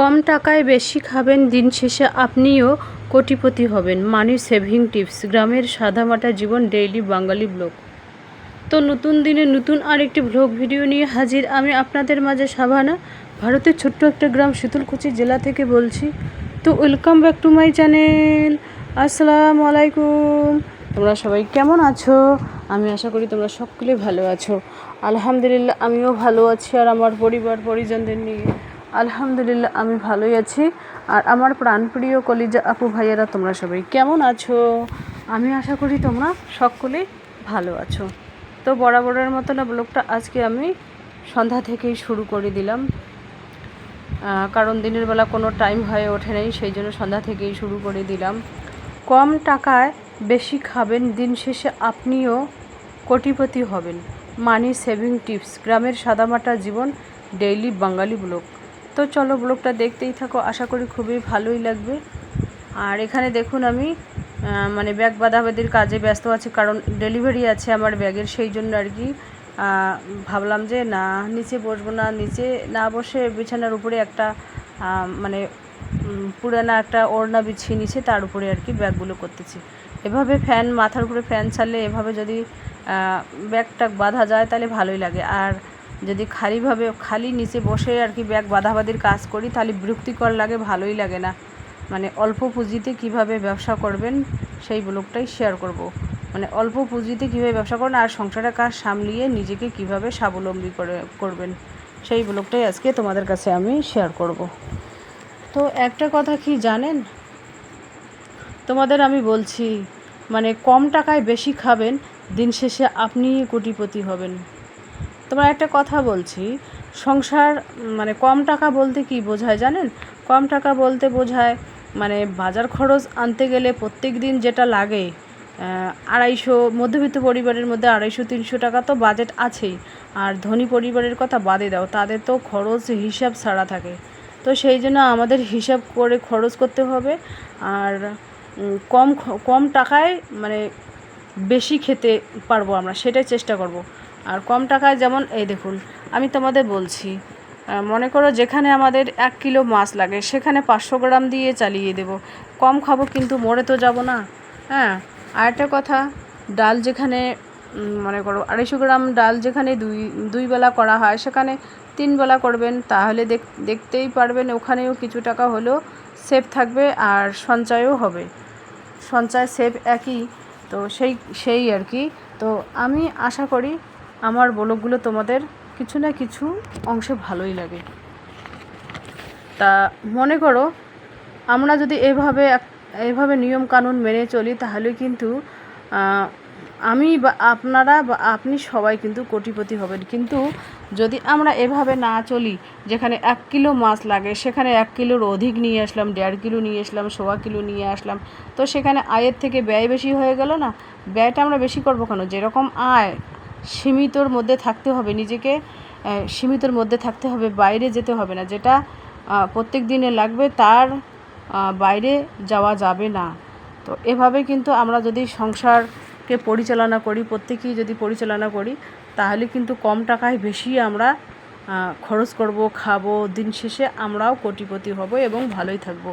কম টাকায় বেশি খাবেন, দিন শেষে আপনিও কোটিপতি হবেন। মানি সেভিং টিপস, গ্রামের সাদামাটা জীবন ডেইলি বাঙালি ব্লগ। তো নতুন দিনে নতুন আরেকটি ব্লগ ভিডিও নিয়ে হাজির আমি আপনাদের মাঝে সাভানা ভারতের ছোট্ট একটা গ্রাম শীতলকুচি জেলা থেকে বলছি। তো welcome back to my channel. আসসালামু আলাইকুম। তোমরা সবাই কেমন আছো? আমি আশা করি তোমরা সকলে ভালো আছো। আলহামদুলিল্লাহ, আমিও ভালো আছি আর আমার পরিবার, পরিজনদের নিয়ে। আলহামদুলিল্লাহ, আমি ভালোই আছি। আর আমার প্রাণপ্রিয় কলিজা আপু ভাইয়েরা, তোমরা সবাই কেমন আছো? আমি আশা করি তোমরা সকলেই ভালো আছো। তো বরাবরের মতো না, ব্লগটা আজকে আমি সন্ধ্যা থেকেই শুরু করে দিলাম। কারণ দিনের বেলা কোনো টাইম হয়ে ওঠে নাই, সেই জন্য সন্ধ্যা থেকেই শুরু করে দিলাম। কম টাকায় বেশি খাবেন, দিন শেষে আপনিও কোটিপতি হবেন। মানি সেভিং টিপস, গ্রামের সাদামাটা জীবন, ডেইলি বাঙালি ব্লগ। তো চলো ব্লগটা দেখতেই থাকো, আশা করি খুবই ভালোই লাগবে। আর এখানে দেখুন আমি মানে ব্যাগ বাঁধাবাঁধির কাজে ব্যস্ত আছি, কারণ ডেলিভারি আছে আমার ব্যাগের, সেই জন্য আর কি ভাবলাম যে না, নিচে বসবো না, নিচে না বসে বিছানার উপরে একটা মানে পুরানা একটা ওড়না বিছিয়ে নিচে, তার উপরে আর কি ব্যাগগুলো করতেছি। এভাবে ফ্যান, মাথার উপরে ফ্যান ছাড়লে এভাবে যদি ব্যাগটা বাঁধা যায়, তাহলে ভালোই লাগে। আর যদি খালিভাবে খালি নিচে বসে আর কি ব্যাগ বাঁধাবাঁধির কাজ করি, তাহলে বিরক্তিকর লাগে, ভালোই লাগে না মানে অল্প পুঁজিতে কীভাবে ব্যবসা করবেন, সেই ব্লগটাই শেয়ার করব। মানে অল্প পুঁজিতে কীভাবে ব্যবসা করবেন আর সংসারের কাজ সামলিয়ে নিজেকে কীভাবে স্বাবলম্বী করে, করবেন, সেই ব্লগটাই আজকে তোমাদের কাছে আমি শেয়ার করব। তো একটা কথা কি জানেন তোমাদের আমি বলছি মানে কম টাকায় বেশি খাবেন, দিন শেষে আপনি কোটিপতি হবেন তোমার একটা কথা বলছি। সংসার মানে কম টাকা বলতে কি বোঝায় জানেন? কম টাকা বলতে বোঝায় মানে বাজার খরচ আনতে গেলে প্রত্যেক দিন যেটা লাগে আড়াইশো, মধ্যবিত্ত পরিবারের মধ্যে আড়াইশো, তিনশো টাকা তো বাজেট আছেই। আর ধনী পরিবারের কথা বাদে দাও, তাদের তো খরচ হিসাব ছাড়া থাকে। তো সেই জন্য আমাদের হিসাব করে খরচ করতে হবে। আর কম কম টাকায় মানে বেশি খেতে পারব আমরা, সেটাই চেষ্টা করব। আর কম টাকায় যেমন, এই দেখুন, আমি তোমাদের বলছি মনে করো যেখানে আমাদের এক কিলো মাছ লাগে, সেখানে পাঁচশো গ্রাম দিয়ে চালিয়ে দেব। কম খাব কিন্তু মরে তো যাব না। হ্যাঁ আর একটা কথা, ডাল যেখানে মনে করো আড়াইশো গ্রাম ডাল যেখানে দুই দুই বেলা করা হয়, সেখানে তিন বেলা করবেন, তাহলে দেখ, দেখতেই পারবেন ওখানেও কিছু টাকা হলেও সেভ থাকবে আর সঞ্চয়ও হবে। সঞ্চয় সেভ একই, তো সেই সেই আর কি। তো আমি আশা করি আমার ব্লগগুলো তোমাদের কিছু না কিছু অংশে ভালোই লাগে। তা মনে করো, আমরা যদি এভাবে এভাবে নিয়ম কানুন মেনে চলি, তাহলে কিন্তু আমি বা আপনারা বা আপনি সবাই কিন্তু কোটিপতি হবেন। কিন্তু যদি আমরা এভাবে না চলি, যেখানে এক কিলো মাছ লাগে, সেখানে এক কিলোর অধিক নিয়ে আসলাম, দেড় কিলো নিয়ে আসলাম, সোয়া কিলো নিয়ে আসলাম, তো সেখানে আয়ের থেকে ব্যয় বেশি হয়ে গেল না? ব্যয়টা আমরা বেশি করব কেন? যেরকম আয় সীমিতর মধ্যে থাকতে হবে, নিজেকে সীমিতর মধ্যে থাকতে হবে, বাইরে যেতে হবে না। যেটা প্রত্যেক দিনে লাগবে তার বাইরে যাওয়া যাবে না। তো এভাবে কিন্তু আমরা যদি সংসারকে পরিচালনা করি, প্রত্যেকেই যদি পরিচালনা করি, তাহলে কিন্তু কম টাকায় বেশি আমরা খরচ করব, খাব, দিন শেষে আমরাও কোটিপতি হব এবং ভালোই থাকব।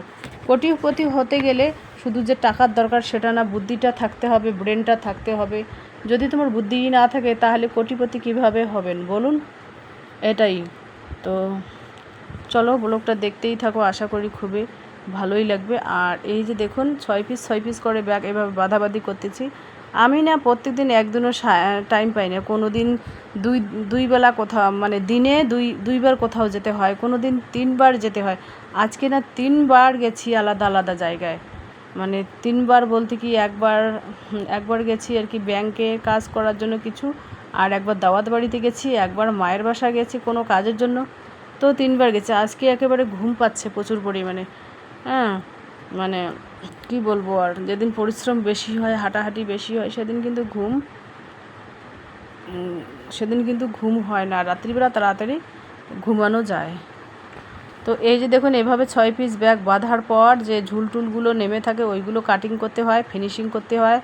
কোটিপতি হতে গেলে শুধু যে টাকার দরকার সেটা না, বুদ্ধিটা থাকতে হবে ব্রেনটা থাকতে হবে যদি তোমার বুদ্ধি না থাকে, তাহলে কোটিপতি কীভাবে হবেন? বলুন। এটাই। তো চলো, ব্লগটা দেখতেই থাকো। আশা করি খুবই ভালোই লাগবে। আর এই যে দেখুন, ছয় পিস ছয় পিস করে ব্যাগ এভাবে বাঁধাবাঁধি করতেছি। আমি না প্রত্যেক দিন একদিনও টাইম পাই না। কোনো দিন দুই দুই বেলা কোথাও মানে দিনে দুই, দুইবার কোথাও যেতে হয়। কোনো দিন তিনবার যেতে হয়। আজকে না তিনবার গেছি আলাদা আলাদা জায়গায়। মানে তিনবার বলতে কি একবার একবার গেছি আর কি ব্যাংকে কাজ করার জন্য কিছু, আর একবার দাওয়াত বাড়িতে গেছি, একবার মায়ের বাসা গেছি কোনো কাজের জন্য, তো তিনবার গেছি। আজকে একেবারে ঘুম পাচ্ছে প্রচুর পরিমাণে। হ্যাঁ মানে কি বলব আর, যেদিন পরিশ্রম বেশি হয়, হাঁটাহাঁটি বেশি হয়, সেদিন কিন্তু ঘুম সেদিন কিন্তু ঘুম হয় না। রাত্রিবেলা তাড়াতাড়ি ঘুমানো যায়। তো এই যে দেখুন, এভাবে ছয় পিস ব্যাগ বাঁধার পর যে ঝুলটুলগুলো নেমে থাকে, ওইগুলো কাটিং করতে হয় ফিনিশিং করতে হয়।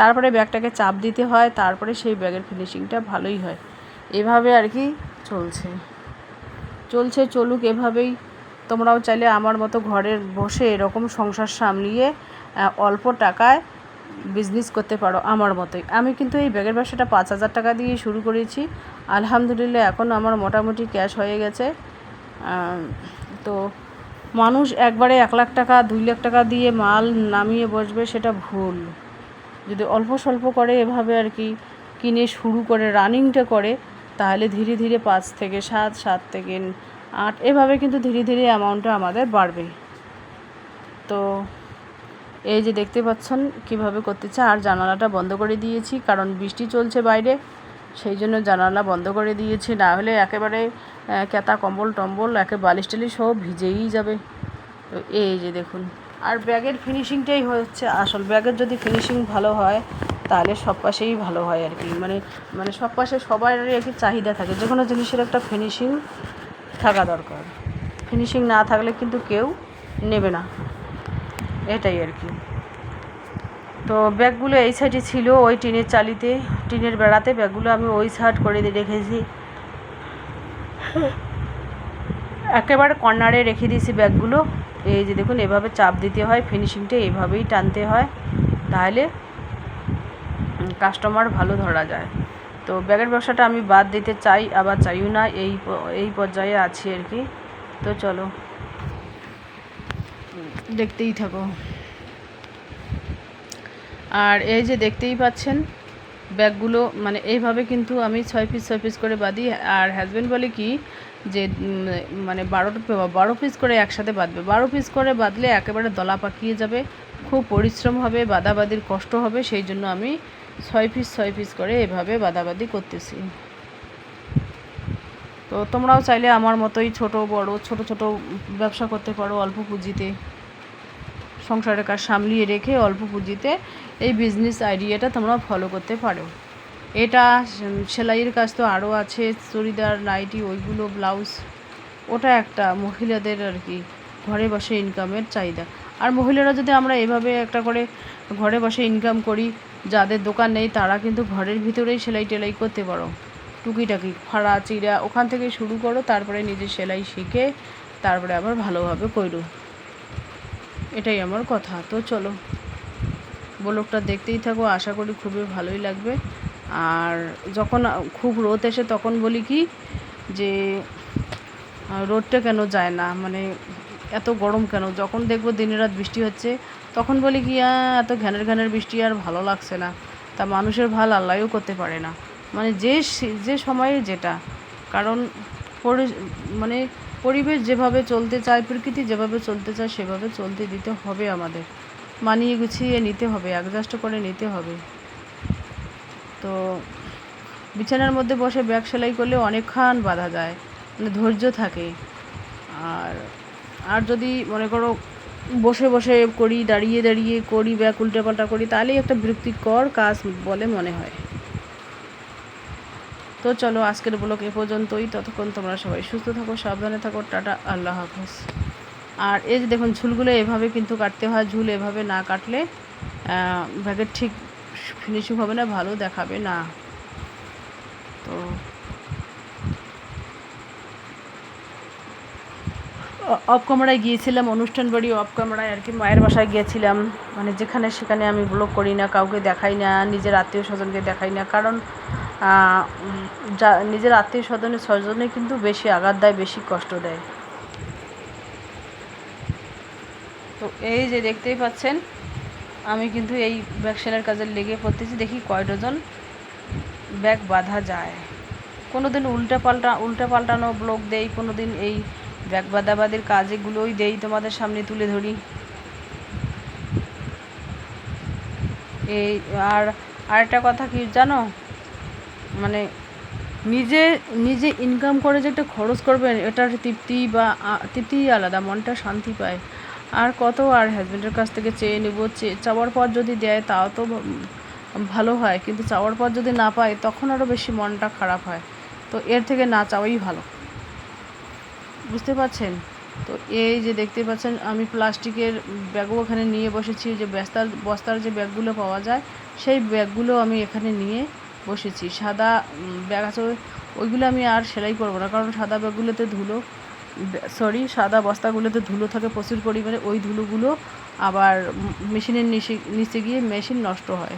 তারপরে ব্যাগটাকে চাপ দিতে হয়, তারপরে সেই ব্যাগের ফিনিশিংটা ভালোই হয়। এভাবে আর কি চলছে। চলছে চলুক এভাবেই। তোমরাও চাইলে আমার মতো ঘরের বসে এরকম সংসার সামলিয়ে অল্প টাকায় বিজনেস করতে পারো আমার মতোই। আমি কিন্তু এই ব্যাগের ব্যবসাটা পাঁচ হাজার টাকা দিয়ে শুরু করেছি। আলহামদুলিল্লাহ, এখন আমার মোটামুটি ক্যাশ হয়ে গেছে। তো মানুষ একবারে এক লাখ টাকা, দুই লাখ টাকা দিয়ে মাল নামিয়ে বসবে সেটা ভুল। যদি অল্প স্বল্প করে এভাবে আর কি কিনে শুরু করে, রানিংটা করে, তাহলে ধীরে ধীরে পাঁচ থেকে সাত সাত থেকে আট, এভাবে কিন্তু ধীরে ধীরে অ্যামাউন্টটা আমাদের বাড়বে। তো এই যে দেখতে পাচ্ছেন কীভাবে করতেছে আর জানালাটা বন্ধ করে দিয়েছি, কারণ বৃষ্টি চলছে বাইরে। সেই জন্য জানালা বন্ধ করে দিয়েছি। না হলে একেবারে কেতা কম্বল টম্বল, একে বালিশ টালিশ সব ভিজেই যাবে। তো এই যে দেখুন, আর ব্যাগের ফিনিশিংটাই হচ্ছে আসল। ব্যাগের যদি ফিনিশিং ভালো হয়, তাহলে সব পাশেই ভালো হয় আর কি। মানে মানে সব পাশে সবারই আর কি চাহিদা থাকে। যে কোনো জিনিসের একটা ফিনিশিং থাকা দরকার। ফিনিশিং না থাকলে কিন্তু কেউ নেবে না। এটাই আর কি। তো ব্যাগগুলো এই সাইডে ছিল, ওই টিনের চালিতে, টিনের বেড়াতে। ব্যাগগুলো আমি ওই সাইড করে দিয়ে রেখেছি। একেবারে কর্নারে রেখে দিয়েছি ব্যাগগুলো। এই যে দেখুন, এভাবে চাপ দিতে হয় ফিনিশিংটা এভাবেই টানতে হয়। তাহলে কাস্টমার ভালো ধরা যায়। তো ব্যাগের ব্যবসাটা আমি বাদ দিতে চাই, আবার চাইও না, এই এই পর্যায়ে আছি আর কি। তো চলো, দেখতেই থাকো। আর এই যে দেখতেই পাচ্ছেন, ব্যাগগুলো মানে এইভাবে কিন্তু আমি ছয় পিস ছয় পিস করে বাঁধি। আর হাজব্যান্ড বলে কি যে মানে বারোটা বারো পিস করে একসাথে বাঁধবে। বারো পিস করে বাঁধলে একেবারে দলা পাকিয়ে যাবে, খুব পরিশ্রম হবে বাদাবাদির কষ্ট হবে, সেই জন্য আমি ছয় পিস ছয় পিস করে এভাবে বাদাবাদি করতেছি। তো তোমরাও চাইলে আমার মতোই ছোট, বড়, ছোট ছোট ব্যবসা করতে পারো অল্প পুঁজিতে। সংসারের কাজ সামলিয়ে রেখে অল্প পুঁজিতে এই বিজনেস আইডিয়াটা তোমরা ফলো করতে পারো। এটা সেলাইয়ের কাজ তো আরও আছে, চুড়িদার, নাইটি, ওইগুলো ব্লাউজ ওটা একটা মহিলাদের আর কি, ঘরে বসে ইনকামের চাহিদা। আর মহিলারা যদি আমরা এভাবে একটা করে ঘরে বসে ইনকাম করি, যাদের দোকান নেই, তারা কিন্তু ঘরের ভিতরেই সেলাই টেলাই করতে পারো। টুকিটাকি, ফাড়া, চিড়া, ওখান থেকে শুরু করো, তারপরে নিজে সেলাই শিখে, তারপরে আবার ভালোভাবে করো। এটাই আমার কথা। তো চলো। ব্লগটা দেখতেই থাকো আশা করি খুবই ভালোই লাগবে। আর যখন খুব রোদ এসে তখন বলি কি যে রোদটা কেন যায় না? মানে এত গরম কেন? যখন দেখব দিনে রাত বৃষ্টি হচ্ছে তখন বলি কি "আহ, এত ঘ্যানের ঘ্যানের বৃষ্টি আর ভালো লাগছে না। তা মানুষের ভালো আল্লাহও করতে পারে না। মানে যে যে সময়ে যেটা। কারণ মানে পরিবেশ যেভাবে চলতে চায় প্রকৃতি যেভাবে চলতে চায় সেভাবে চলতে দিতে হবে আমাদের। মানিয়ে গুছিয়ে নিতে হবে অ্যাডজাস্ট করে নিতে হবে। তো বিছানার মধ্যে বসে ব্যাগ সেলাই করলে অনেকক্ষণ বাধা যায় মানে ধৈর্য থাকে। আর আর যদি মনে করো বসে বসে করি, দাঁড়িয়ে দাঁড়িয়ে করি, ব্যাগ উল্টেপাল্টা করি, তাহলেই একটা বিরক্তিকর কাজ বলে মনে হয়। তো চলো আজকের ব্লগ এ পর্যন্তই, ততক্ষণ তোমরা সবাই সুস্থ থাকো, সাবধানে থাকো, টাটা, আল্লাহ হাফেজ। আর এই যে দেখুন, ঝুলগুলো এভাবে কিন্তু কাটতে হয়, ঝুল এভাবে না কাটলে ব্যাগের ঠিক ফিনিশিং হবে না, ভালো দেখাবে না। তো অফ ক্যামেরায় গিয়েছিলাম, অনুষ্ঠান বাড়ি অফ ক্যামেরায় আর কি, মায়ের বাসায় গিয়েছিলাম। মানে যেখানে সেখানে আমি ব্লগ করি না, কাউকে দেখাই না, নিজের আত্মীয় স্বজনকে দেখাই না, কারণ যা, নিজের আত্মীয় স্বজনের স্বজনে কিন্তু বেশি আঘাত দেয়, বেশি কষ্ট দেয় তো এই যে দেখতেই পাচ্ছেন, আমি কিন্তু এই ব্যাগ সেলার কাজে লেগে পড়তেছি, দেখি কয় ডজন ব্যাগ বাঁধা যায়। কোনো দিন উল্টা পাল্টা, উল্টা পাল্টানো ব্লগ দেই কোনো দিন এই ব্যাগ বাঁধাবাদির কাজেগুলোই দেই তোমাদের সামনে তুলে ধরি। এই, আর আরেকটা কথা কি জানো? মানে নিজে নিজে ইনকাম করে যে একটা খরচ করবেন, এটার তৃপ্তি বা তৃপ্তিই আলাদা, মনটা শান্তি পায়। আর কত আর হাজব্যান্ডের কাছ থেকে চেয়ে নেব? চেয়ে চাওয়ার পর যদি দেয়, তাও তো ভালো হয়। কিন্তু চাওয়ার পর যদি না পায়, তখন আরও বেশি মনটা খারাপ হয়। তো এর থেকে না চাওয়াই ভালো। বুঝতে পারছেন? তো এই যে দেখতে পাচ্ছেন, আমি প্লাস্টিকের ব্যাগও এখানে নিয়ে বসেছি। যে বস্তার বস্তার যে ব্যাগগুলো পাওয়া যায়, সেই ব্যাগগুলো আমি এখানে নিয়ে বসেছি। সাদা ব্যাগ আছে ওইগুলো আমি আর সেলাই করব না। কারণ সাদা ব্যাগগুলোতে ধুলো। সরি, সাদা বস্তাগুলোতে ধুলো থাকে প্রচুর পরিমাণে, ওই ধুলোগুলো আবার মেশিনের নিচে নিচে গিয়ে মেশিন নষ্ট হয়।